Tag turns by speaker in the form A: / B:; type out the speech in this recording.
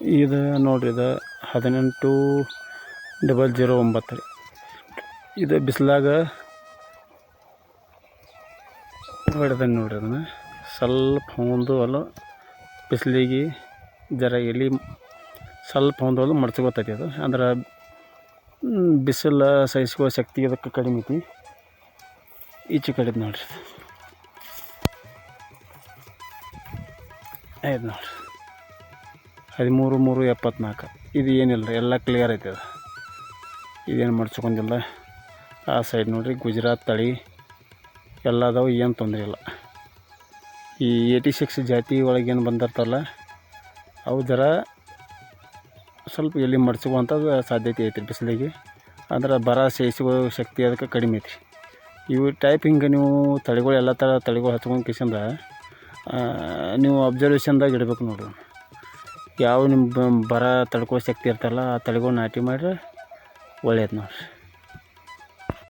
A: ಇದು ನೋಡ್ರಿ, ಇದು ಹದಿನೆಂಟು ಡಬಲ್ ಜೀರೋ ಒಂಬತ್ತು ರೀ. ಇದು ಬಿಸಿಲಾಗ ಹೊಡೆದ ನೋಡ್ರಿ ಅದನ್ನು. ಸ್ವಲ್ಪ ಒಂದು ಅಲ್ಲ ಬಿಸಿಲಿಗೆ ಜರ ಎಲೆ ಸ್ವಲ್ಪ ಒಂದು ಅಲ್ಲ ಮಡ್ಸ್ಕೊತೈತಿ ಅದು. ಅಂದ್ರೆ ಬಿಸಿಲ ಬಿಸಿಲು ಸಹಿಸ್ಕೋ ಶಕ್ತಿ ಅದಕ್ಕೆ ಕಡಿಮೆ ಐತಿ. ಈಚೆ ಕಡೆದು ನೋಡ್ರಿ. ಆಯ್ತು ನೋಡ್ರಿ. ಹದಿಮೂರು, ಮೂರು, ಎಪ್ಪತ್ನಾಲ್ಕು. ಇದು ಏನಿಲ್ಲ ಎಲ್ಲ ಕ್ಲಿಯರ್ ಐತೆ ಅದು. ಇದೇನು ಮಡ್ಚ್ಕೊಂಡಿಲ್ಲ ಆ ಸೈಡ್ ನೋಡಿರಿ, ಗುಜರಾತ್ ತಳಿ ಎಲ್ಲ ಅದಾವೆ, ಏನು ತೊಂದರೆ ಇಲ್ಲ. ಈ ಏಯ್ಟಿ ಸಿಕ್ಸ್ ಜಾತಿ ಒಳಗೆ ಏನು ಅವು ಜರ ಸ್ವಲ್ಪ ಎಲ್ಲಿ ಮಡ್ಚ್ಕೊಂಥದ್ದು ಸಾಧ್ಯತೆ ಐತಿ ಬಿಸಿಲಿಗೆ. ಅಂದ್ರೆ ಬರ ಸೇಸುವ ಶಕ್ತಿ ಅದಕ್ಕೆ ಕಡಿಮೆ ಐತಿ ಇವು ಟೈಪ್ ಹಿಂಗೆ ನೀವು ತಳಿಗಳು ಎಲ್ಲ ಥರ ತಳಿಗಳು ಹಚ್ಕೊಂಡು ಕಿಸಿಂದ ನೀವು ಅಬ್ಸರ್ವೇಷನ್ದಾಗ ಇಡಬೇಕು ನೋಡ್ರಿ. ಯಾವ ನಿಮ್ಮ ಬರ ತಡ್ಕೋ ಶಕ್ತಿ ಇರ್ತಲ್ಲ ಆ ತಳಿಗಳು ನಾಟಿ ಮಾಡಿದ್ರೆ ಒಳ್ಳೇದು ನೋಡ್ರಿ.